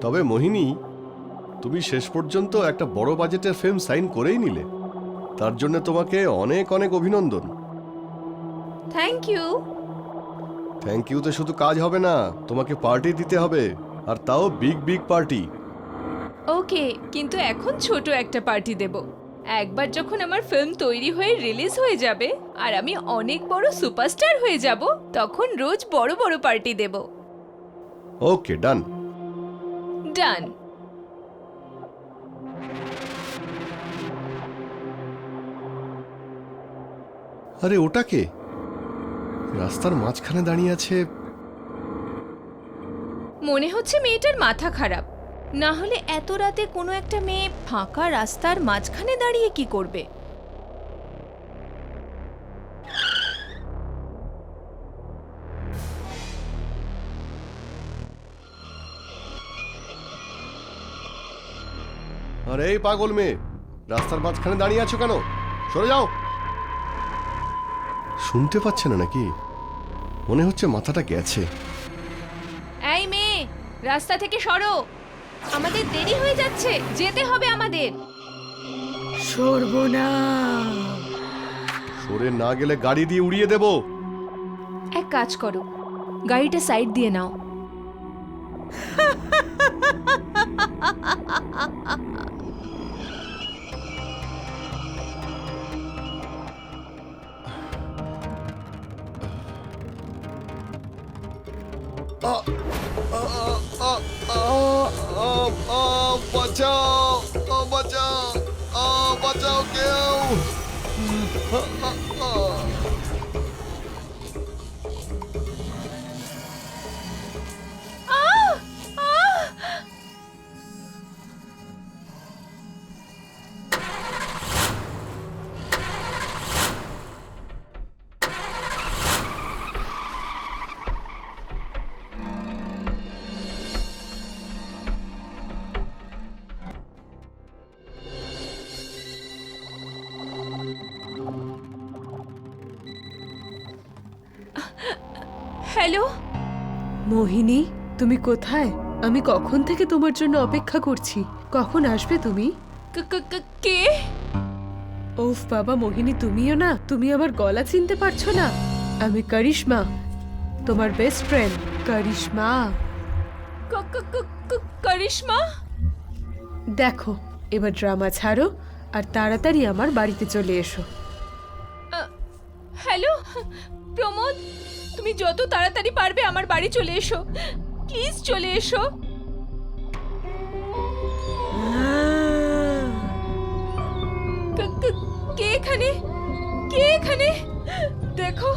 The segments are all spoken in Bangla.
তবে মোহিনী তুমি শেষ পর্যন্ত একটা বড় বাজেটের ফিল্ম সাইন করেই নিলে। তার জন্য তোমাকে অনেক অনেক অভিনন্দন। থ্যাংক ইউ থ্যাংক ইউতে শুধু কাজ হবে না তোমাকে পার্টি দিতে হবে আর তাও বিগ বিগ পার্টি ওকে কিন্তু এখন ছোট একটা পার্টি দেব। একবার যখন আমার ফিল্ম তৈরি হয়ে রিলিজ হয়ে যাবে আর আমি অনেক বড় সুপারস্টার হয়ে যাব তখন রোজ বড় বড় পার্টি দেব। ওকে ডান ডান আরে ওটাকে রাস্তার মাঝখানে দাঁড়িয়ে আছে। মনে হচ্ছে মেয়েটার মাথা খারাপ। না হলে এত রাতে কোনো একটা মেয়ে ফাঁকা রাস্তার মাঝখানে দাঁড়িয়ে কি করবে? আরে এই পাগল মেয়ে রাস্তার মাঝখানে দাঁড়িয়ে আছো কেন? সরে যাও। শুনতে পাচ্ছে না নাকি? মনে হচ্ছে মাথাটা গেছে। এই মেয়ে রাস্তা থেকে সরো। আমাদের দেরি হয়ে যাচ্ছে যেতে হবে আমাদের। সরে না গেলে গাড়ি দিয়ে উড়িয়ে দেব। এক কাজ করো গাড়িটা সাইড দিয়ে নাও। A, a, a, a, a, a, bacao, a, bacao, a, bacao, que eu... A, a, hello Mohini তুমি কোথায়? আমি কখন থেকে তোমার জন্য অপেক্ষা করছি? কখন আসবে তুমি? ক- ওফ বাবা মোহিনী তুমিও না? তুমি আমার গলা চিনতে পারছ না? আমি করিশ্মা তোমার বেস্ট ফ্রেন্ড করিশ্মা। করিশ্মা? দেখো এবার ড্রামা ছাড়ো আর তাড়াতাড়ি আমার বাড়িতে চলে এসো। হ্যালো প্রমোদ? তুমি যত তাড়াতাড়ি পারবে আমার বাড়ি চলে এসো। প্লিজ চলে এসো। ক- এখানে? কে এখানে? দেখো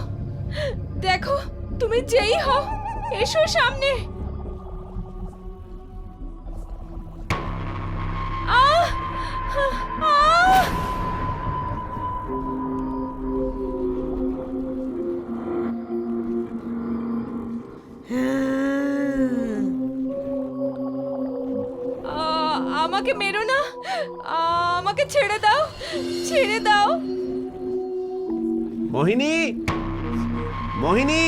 দেখো, তুমি যেই হও, এসো সামনে। আমাকে ছেড়ে দাও ছেড়ে দাও। মোহিনী মোহিনী।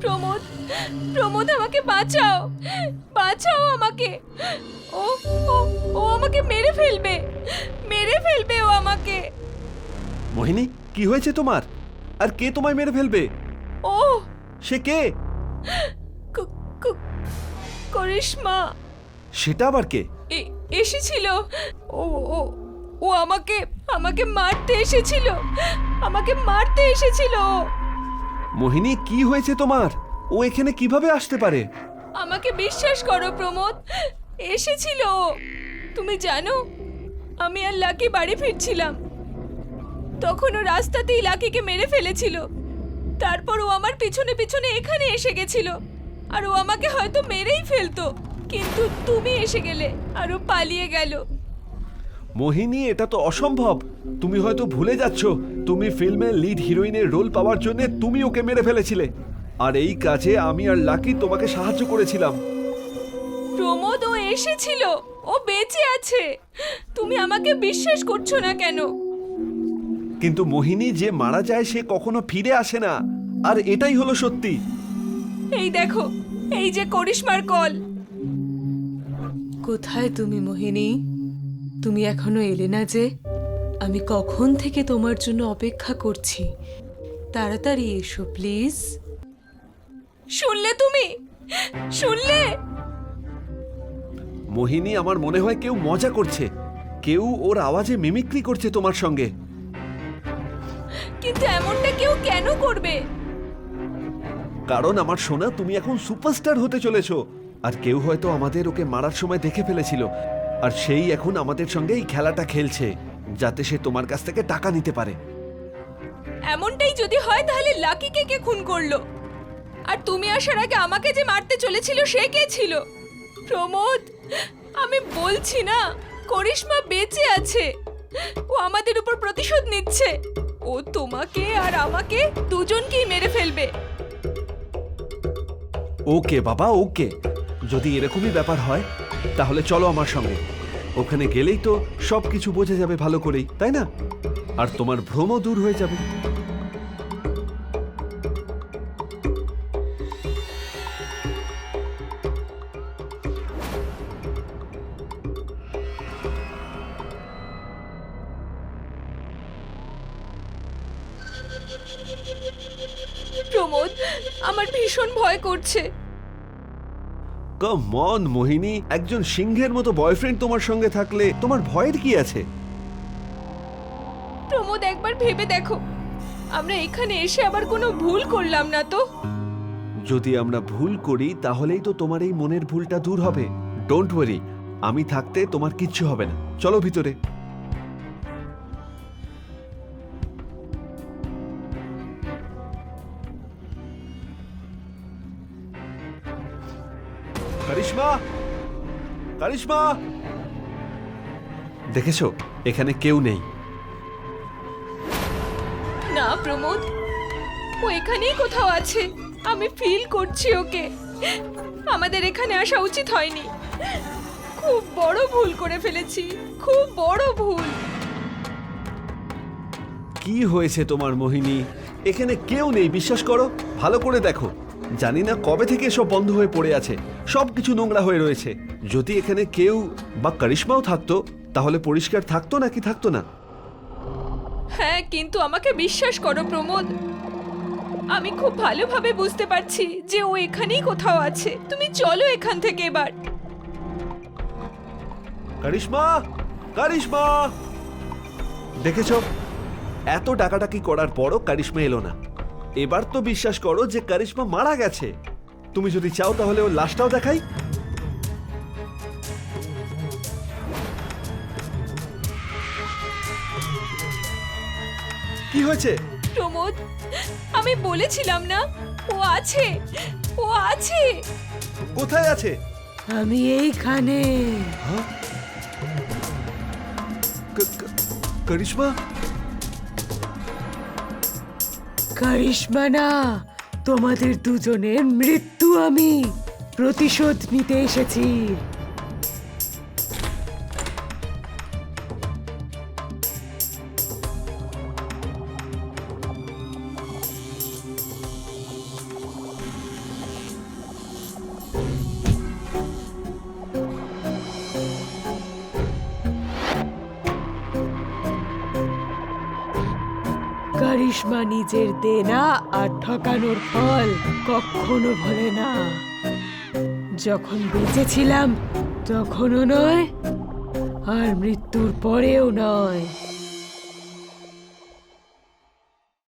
প্রমোদ প্রমোদ আমাকে বাঁচাও বাঁচাও আমাকে। ও ও ও আমাকে মেরে ফেলবে মেরে ফেলবে ও আমাকে। মোহিনী কি হয়েছে তোমার? আর কে তোমায় মেরে ফেলবে? ও। সে কে? করিশ্মা সেটা আবার কে? এ- এসেছিল। ও ও ও আমাকে আমাকে মারতে এসেছিল। আমাকে মারতে এসেছিল। ও। মোহিনী কি হয়েছে তোমার? ও এখানে কীভাবে আসতে পারে? আমাকে বিশ্বাস করো প্রমোদ। এসেছিল। ও। তুমি জানো আমি আর লাকি বাড়ি ফিরছিলাম। তখন ও রাস্তাতেই লাকিকে মেরে ফেলেছিল। তারপর ও আমার পিছনে পিছনে এখানে এসে গেছিল। আর ও আমাকে হয়তো মেরেই ফেলতো। কিন্তু তুমি এসে গেলে আর ও পালিয়ে গেল। মোহিনী এটা তো অসম্ভব। তুমি হয়তো ভুলে যাচ্ছ তুমি ফিল্মের লিড হিরোইনের রোল পাওয়ার জন্য তুমি ওকে মেরে ফেলেছিলে। আর এই কাজে আমি আর লাকি তোমাকে সাহায্য করেছিলাম। প্রমোদ ও এসেছিল ও বেঁচে আছে। তুমি আমাকে বিশ্বাস করছ না কেন? কিন্তু মোহিনী যে মারা যায় সে কখনো ফিরে আসে না। আর এটাই হলো সত্যি। এই দেখো এই যে করিশ্মার কল। কোথায় তুমি মোহিনী? তুমি এখনও এলে না যে আমি কখন থেকে তোমার জন্য অপেক্ষা করছি? তাড়াতাড়ি এসো প্লিজ। শুনলে তুমি? শুনলে? মোহিনী আমার মনে হয় কেউ মজা করছে। কেউ ওর আওয়াজে মিমিক্রি করছে তোমার সঙ্গে। কিন্তু এমনটা কেউ কেন করবে? কারণ আমার সোনা, তুমি এখন সুপারস্টার হতে চলেছো। আর কেউ হয়তো আমাদের ওকে মারার সময় দেখে ফেলেছিল। আর সেই এখন আমাদের সঙ্গে এই খেলাটা খেলছে, যাতে সে তোমার কাছ থেকে টাকা নিতে পারে। এমনটাই যদি হয়, তাহলে লাকিকে কে খুন করল? আর তুমি আসার আগে আমাকে যে মারতে চলেছিল, সে কে ছিল? প্রমোদ, আমি বলছি না, করিশ্মা বেঁচে আছে। ও আমাদের উপর প্রতিশোধ নিচ্ছে। ও তোমাকে আর আমাকে দুজনকেই মেরে ফেলবে। ওকে, বাবা, ওকে। যদি এরকমই ব্যাপার হয়, তাহলে চলো আমার সঙ্গে। ওখানে গেলেই তো সব কিছু বোঝা যাবে ভালো করেই, তাই না? আর তোমার ভ্রমও দূর হয়ে যাবে। আমার ভীষণ ভয় করছে। মন মোহিনী। একজন সিংহের মতো বয়ফ্রেন্ড তোমার সঙ্গে থাকলে তোমার ভয়ের কি আছে? প্রমোদ একবার ভেবে দেখো। আমরা এখানে এসে আবার কোনো ভুল করলাম না তো? যদি আমরা ভুল করি তাহলেই তো তোমার এই মনের ভুলটা দূর হবে। ডোন্ট ওয়ারি আমি থাকতে তোমার কিচ্ছু হবে না। চলো ভিতরে। কারিশমা। দেখেছ এখানে কেউ নেই। না প্রমোদ ও এখানেই কোথাও আছে। আমি ফিল করছি ওকে। আমাদের এখানে আসা উচিত হয়নি। খুব বড় ভুল করে ফেলেছি। খুব বড় ভুল। কি হয়েছে তোমার মোহিনী? এখানে কেউ নেই বিশ্বাস করো। ভালো করে দেখো। জানি না কবে থেকে এসব বন্ধ হয়ে পড়ে আছে। সব কিছু নোংরা হয়ে রয়েছে। যদি এখানে কেউ বা কারিশমাও থাকতো তাহলে পরিষ্কার থাকতো নাকি থাকতো না? হ্যাঁ কিন্তু আমাকে বিশ্বাস করো প্রমোদ আমি খুব ভালোভাবে বুঝতে পারছি যে ও এখানেই কোথাও আছে। তুমি চলো এখান থেকে এবার। কারিশমা কারিশমা! দেখেছ? এত ডাকাডাকি করার পরও কারিশমা এলো না। এবার তো বিশ্বাস করো যে কারিশমা মারা গেছে। তুমি যদি চাও তাহলে ওর লাশটাও দেখাই। কি হয়েছে? প্রমোদ আমি বলেছিলাম না ও আছে ও আছে। কোথায় আছে? আমি এইখানে। ক- ক- করিশ্মা না তোমাদের দুজনের মৃত্যু। আমি প্রতিশোধ নিতে এসেছি। কারিশমা নিজের দেনা আর ঠকানোর ফল কখনো ভরে না। যখন বেঁচে ছিলাম তখনও নয়, আর মৃত্যুর পরেও নয়।